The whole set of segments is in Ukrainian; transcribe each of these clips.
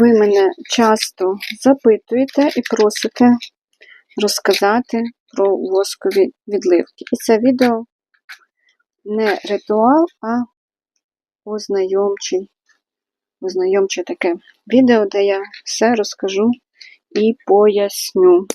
Ви мене часто запитуєте і просите розказати про воскові відливки. І це відео не ритуал, а ознайомчий. Ознайомче таке відео, де я все розкажу і поясню.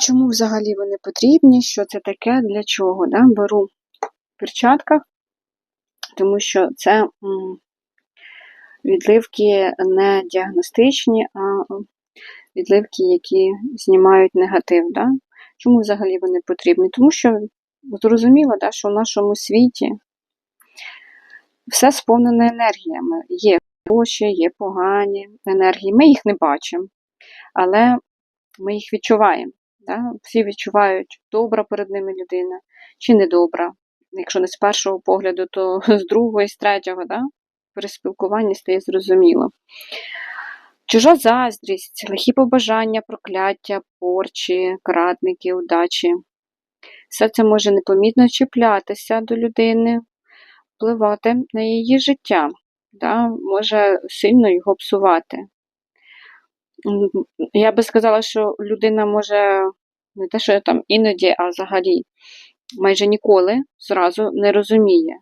Чому взагалі вони потрібні? Що це таке, для чого? Да? Беру в перчатках, тому що це відливки не діагностичні, а відливки, які знімають негатив. Да? Чому взагалі вони потрібні? Тому що зрозуміло, да, що в нашому світі все сповнене енергіями. Є хороші, є погані енергії. Ми їх не бачимо, але ми їх відчуваємо. Да? Всі відчувають, добра перед ними людина чи недобра. Якщо не з першого погляду, то з другого і з третього, да? При стає зрозуміло. Чужа заздрість, лихі побажання, прокляття, порчі, крадники, удачі. Все це може непомітно чіплятися до людини, впливати на її життя, да? може сильно його псувати. Я би сказала, що людина може не те, що там іноді, а взагалі майже ніколи зразу не розуміє,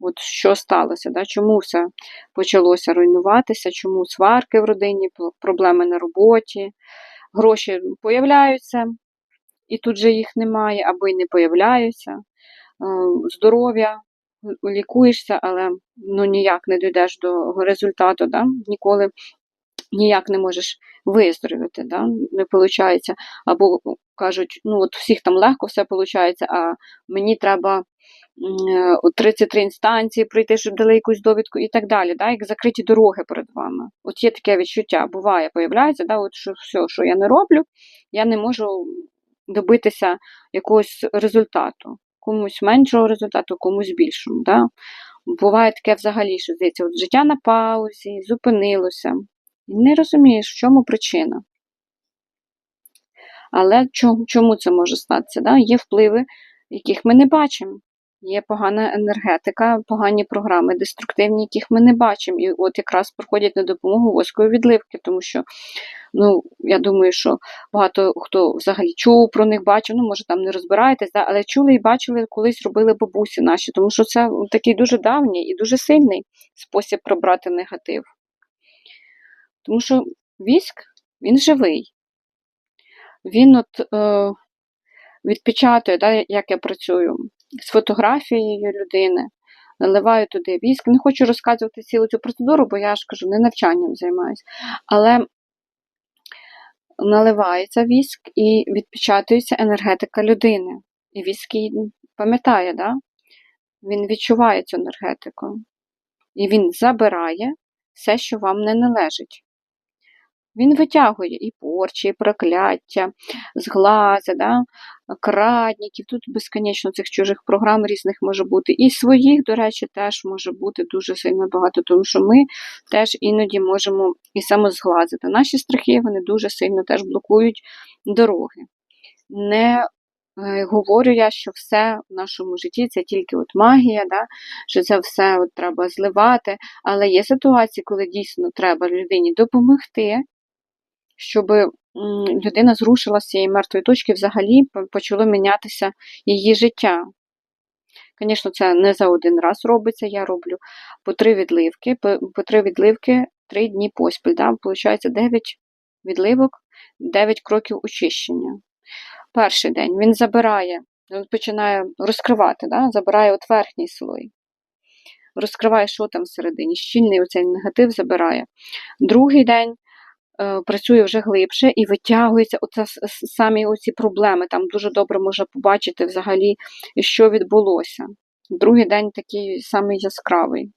от що сталося, да? чому все почалося руйнуватися, чому сварки в родині, проблеми на роботі, гроші появляються, і тут же їх немає, або й не появляються. Здоров'я, лікуєшся, але ну, ніяк не дійдеш до результату, да? ніколи ніяк не можеш виздоровити, да? не виходить. Або кажуть, ну от всіх там легко все виходить, а мені треба 33 інстанції пройти, щоб дали якусь довідку і так далі, да? як закриті дороги перед вами. От є таке відчуття, буває, появляється, да? от що все, що я не роблю, я не можу добитися якогось результату. Комусь меншого результату, комусь більшого. Да? Буває таке взагалі, що здається, от життя на паузі, зупинилося. Не розумієш, в чому причина. Але чому це може статися? Да? Є впливи, яких ми не бачимо. Є погана енергетика, погані програми, деструктивні, яких ми не бачимо. І от якраз проходять на допомогу воскової відливки, тому що, ну, я думаю, що багато хто взагалі чув про них, бачив, ну, може, там не розбираєтесь, да? але чули і бачили, колись робили бабусі наші, тому що це такий дуже давній і дуже сильний спосіб пробрати негатив. Тому що віск, він живий. Він от е, відпечатує, да, як я працюю з фотографією людини, наливаю туди віск. Не хочу розказувати цілу цю процедуру, бо я ж кажу, не навчанням займаюся. Але наливається віск і відпечатується енергетика людини. І віск пам'ятає, да? він відчуває цю енергетику. І він забирає все, що вам не належить. Він витягує і порчі, і прокляття, зглази, да? крадників. Тут безконечно цих чужих програм різних може бути. І своїх, до речі, теж може бути дуже сильно багато, тому що ми теж іноді можемо і самозглазити. Наші страхи вони дуже сильно теж блокують дороги. Не е, Говорю я, що все в нашому житті це тільки от магія, да? що це все от треба зливати. Але є ситуації, коли дійсно треба людині допомогти, щоб людина зрушила з цієї мертвої точки, взагалі почало мінятися її життя. Звісно, це не за один раз робиться. Я роблю по три відливки, по, три відливки три дні поспіль. Да? Получається 9 відливок, 9 кроків очищення. Перший день він забирає, він починає розкривати, да? забирає от верхній слой. Розкриває, що там всередині, щільний оцей негатив забирає. Другий день працює вже глибше і витягується оце самі оці проблеми. Там дуже добре можна побачити взагалі, що відбулося. Другий день такий самий яскравий.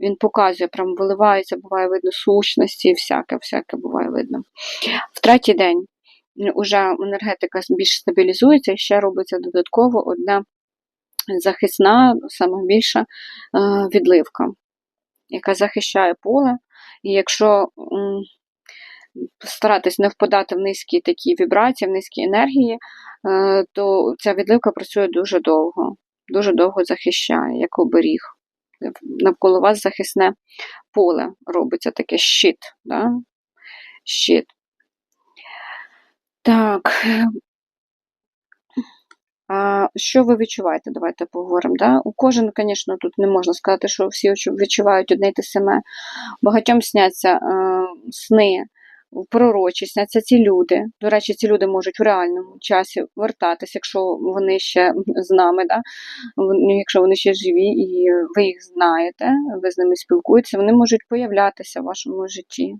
Він показує, прям виливається, буває видно сущності, всяке, всяке буває видно. В третій день вже енергетика більш стабілізується і ще робиться додатково одна захисна, саме більша е, відливка, яка захищає поле. І якщо старатись не впадати в низькі такі вібрації, в низькі енергії, е, то ця відливка працює дуже довго, дуже довго захищає, як оберіг. навколо вас захисне поле робиться таке щит. Да? Щит. Так. А що ви відчуваєте? Давайте поговоримо. Да? У кожен, звісно, тут не можна сказати, що всі відчувають одне й те саме. Багатьом сняться е, сни, пророчі, сняться ці люди. До речі, ці люди можуть в реальному часі вертатися, якщо вони ще з нами, да? Якщо вони ще живі і ви їх знаєте, ви з ними спілкуєтеся, вони можуть появлятися в вашому житті.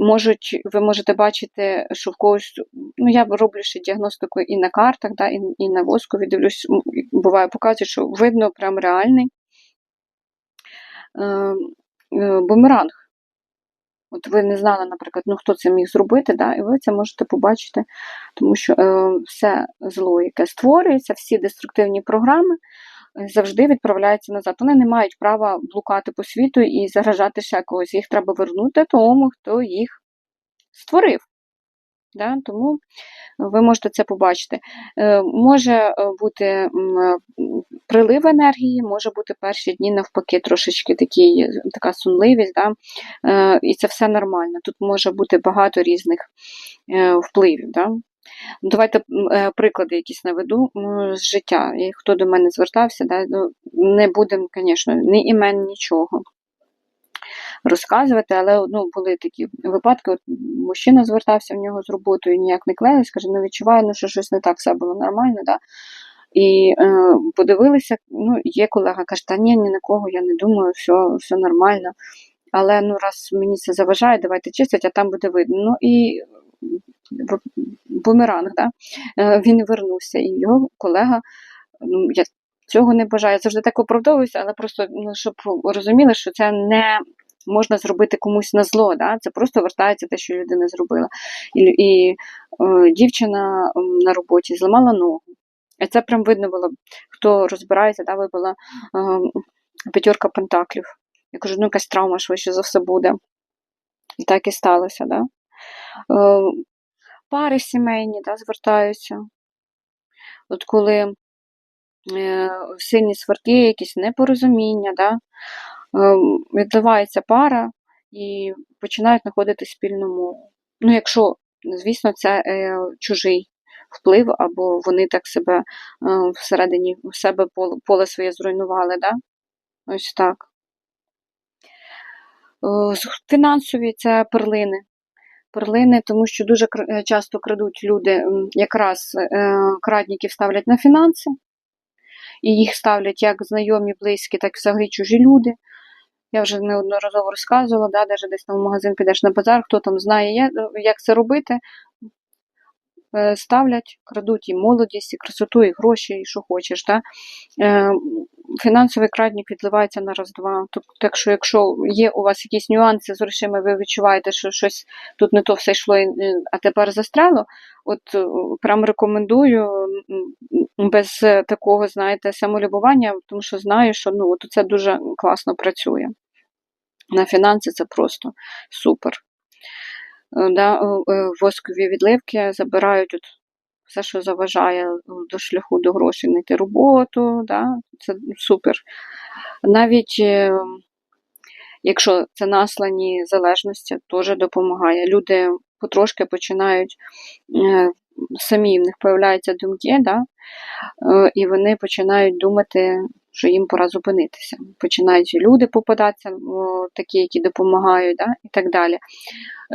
Можуть, ви можете бачити, що в когось, ну я роблю ще діагностику і на картах, да, і, і на воскові дивлюсь, буває показує, що видно прям реальний е, е, бумеранг. От ви не знали, наприклад, ну хто це міг зробити, да, і ви це можете побачити, тому що е, все зло, яке створюється, всі деструктивні програми е, завжди відправляються назад. Вони не мають права блукати по світу і заражати ще когось. Їх треба вернути тому, хто їх створив. Да? Тому ви можете це побачити. Е, Може е, бути е, прилив енергії, може бути перші дні навпаки трошечки такі, така сонливість, да? І це все нормально. Тут може бути багато різних впливів. Да? Давайте приклади якісь наведу з життя. І хто до мене звертався, да? ну, не будемо, звісно, ні імен, нічого розказувати, але ну, були такі випадки. От мужчина звертався в нього з роботою, ніяк не клеїлось, каже, ну відчуваю, ну, що щось не так, все було нормально. Да? І е, подивилися, ну, є колега, каже, та ні, ні на кого, я не думаю, все, все нормально. Але ну, раз мені це заважає, давайте чистить, а там буде видно. Ну і бумеранг, да? е, він вернувся, і його колега, ну, я цього не бажаю, я завжди так оправдовуюся, але просто ну, щоб розуміли, що це не можна зробити комусь на зло, да? це просто вертається те, що людина зробила. І, і е, дівчина на роботі зламала ногу. І це прям видно було, хто розбирається, да, вибила е, п'ятерка пентаклів. Я кажу, ну якась травма швидше за все буде. І так і сталося, да? Е, пари сімейні да, звертаються. От коли сильні сварки, якісь непорозуміння, да, е, відливається пара і починають знаходити спільну мову. Ну, якщо, звісно, це е, чужий вплив, або вони так себе е, всередині в себе поле, своє зруйнували, да? ось так. Е, Фінансові це перлини. Перлини, тому що дуже е, часто крадуть люди, якраз е, крадників ставлять на фінанси, і їх ставлять як знайомі, близькі, так і взагалі чужі люди. Я вже неодноразово розказувала, да, навіть десь там в магазин підеш на базар, хто там знає, як це робити. Е, Ставлять, крадуть і молодість, і красоту, і гроші, і що хочеш. Да? Е, Фінансовий крадник відливається на раз-два. Так що, якщо є у вас якісь нюанси з грошима, ви відчуваєте, що щось тут не то все йшло, е, а тепер застряло, от е, прям рекомендую без е, такого, знаєте, самолюбування, тому що знаю, що ну, от це дуже класно працює. На фінанси це просто супер. Е, Да, е, воскові відливки забирають от все, що заважає до шляху до грошей, знайти роботу, да, це супер. Навіть якщо це наслані залежності, теж допомагає. Люди потрошки починають самі в них появляються думки, да, і вони починають думати, що їм пора зупинитися. Починають люди попадатися, такі, які допомагають, да, і так далі.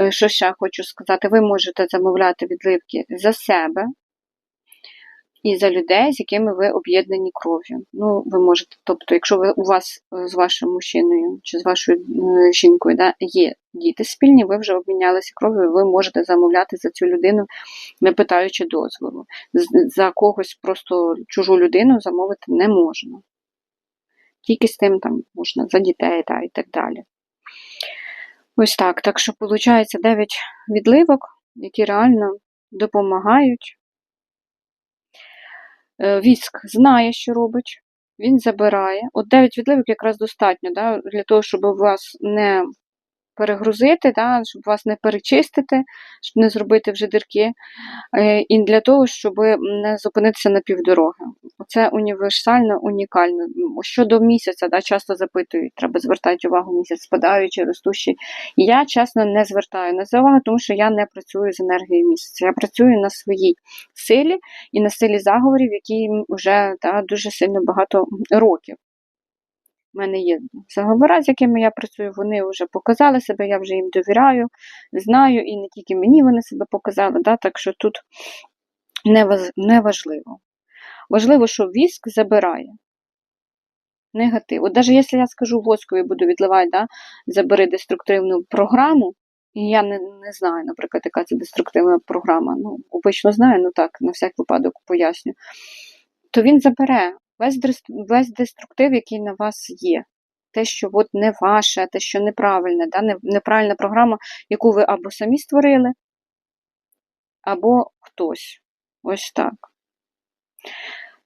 Е, Що ще хочу сказати? Ви можете замовляти відливки за себе і за людей, з якими ви об'єднані кров'ю. Ну, ви можете, тобто, якщо ви у вас е, з вашим мужчиною чи з вашою е, жінкою да, є діти спільні, ви вже обмінялися кров'ю, ви можете замовляти за цю людину, не питаючи дозволу. За когось просто чужу людину замовити не можна. Тільки з тим там можна за дітей да, і так далі. Ось так. Так що, виходить, 9 відливок, які реально допомагають. Е, Віск знає, що робить, він забирає. От 9 відливок якраз достатньо да, для того, щоб у вас не перегрузити, да, щоб вас не перечистити, щоб не зробити вже дірки, е, і для того, щоб не зупинитися на півдороги. Це універсально, унікально. Щодо місяця, да, часто запитують, треба звертати увагу місяць, спадаючий, ростущий. Я, чесно, не звертаю на це увагу, тому що я не працюю з енергією місяця. Я працюю на своїй силі і на силі заговорів, які вже да, дуже сильно багато років. У мене є заговори, з якими я працюю, вони вже показали себе, я вже їм довіряю, знаю, і не тільки мені вони себе показали, да, так що тут не важливо. Важливо, що віск забирає негатив. От навіть якщо я скажу воскові буду відливати, да, забери деструктивну програму, і я не, не знаю, наприклад, яка це деструктивна програма. Ну, обично знаю, ну так, на всяк випадок поясню. То він забере весь, деструктив, який на вас є. Те, що от не ваше, те, що неправильне, да, неправильна програма, яку ви або самі створили, або хтось. Ось так.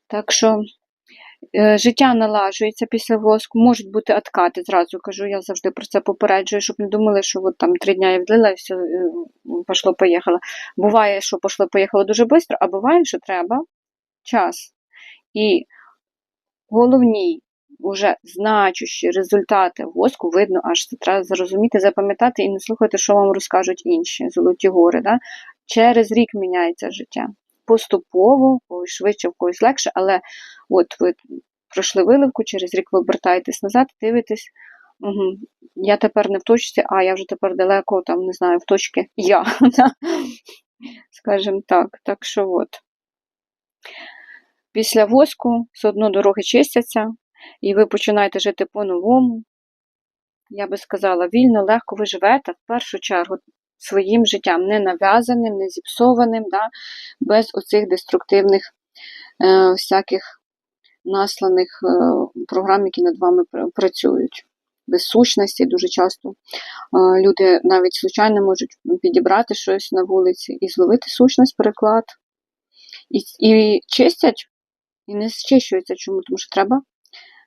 Так що е, життя налажується після воску, можуть бути откати, зразу кажу, я завжди про це попереджую, щоб не думали, що от там три дня я вдлила і все, е, пошло поїхало. Буває, що пошло поїхало дуже швидко, а буває, що треба час. І головні, уже значущі результати воску видно, аж це треба зрозуміти, запам'ятати і не слухати, що вам розкажуть інші золоті гори. Да? Через рік міняється життя. Поступово, когось швидше, в когось легше, але от ви пройшли виливку, через рік ви обертаєтесь назад, дивитесь. Угу. Я тепер не в точці, а я вже тепер далеко, там, не знаю, в точці я. Скажімо так. Так що от. Після воску все одно дороги чистяться, і ви починаєте жити по-новому. Я би сказала, вільно, легко ви живете в першу чергу своїм життям, не нав'язаним, не зіпсованим, да, без оцих деструктивних е, всяких насланих е, програм, які над вами працюють. Без сущності дуже часто е, люди навіть случайно можуть підібрати щось на вулиці і зловити сущність, переклад. І, і чистять, і не зчищується. Чому? Тому що треба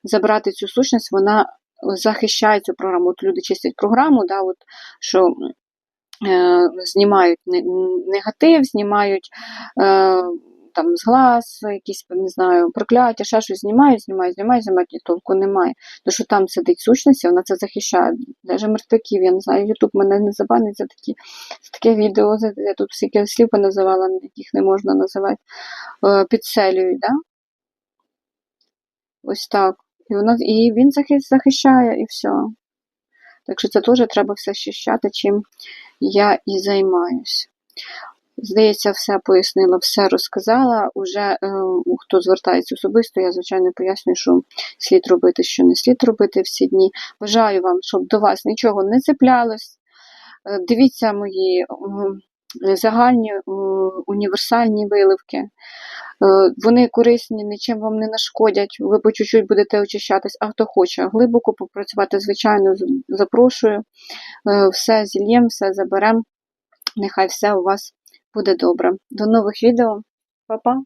забрати цю сущність, вона захищає цю програму. От люди чистять програму, да, от, що е, знімають негатив, знімають е, там з глаз, якісь, не знаю, прокляття, ще щось знімають, знімають, знімають, знімають, і толку немає. Тому що там сидить сущність, і вона це захищає. Навіть мертвяків, я не знаю, Ютуб мене не забанить за такі за таке відео. Я тут всякі слів поназивала, яких не можна називати, е, підселюють, да? Ось так. І, вона, і він захи- захищає, і все. Так що це теж треба все захищати, чим я і займаюся. Здається, все пояснила, все розказала. Уже е, хто звертається особисто, я, звичайно, пояснюю, що слід робити, що не слід робити всі дні. Бажаю вам, щоб до вас нічого не цеплялось. Е, Дивіться мої м, загальні м, універсальні виливки. Е, Вони корисні, нічим вам не нашкодять. Ви по чуть-чуть будете очищатись, а хто хоче глибоко попрацювати, звичайно, запрошую. Е, Все зільємо, все заберемо. Нехай все у вас буде добре. До нових відео. Па-па!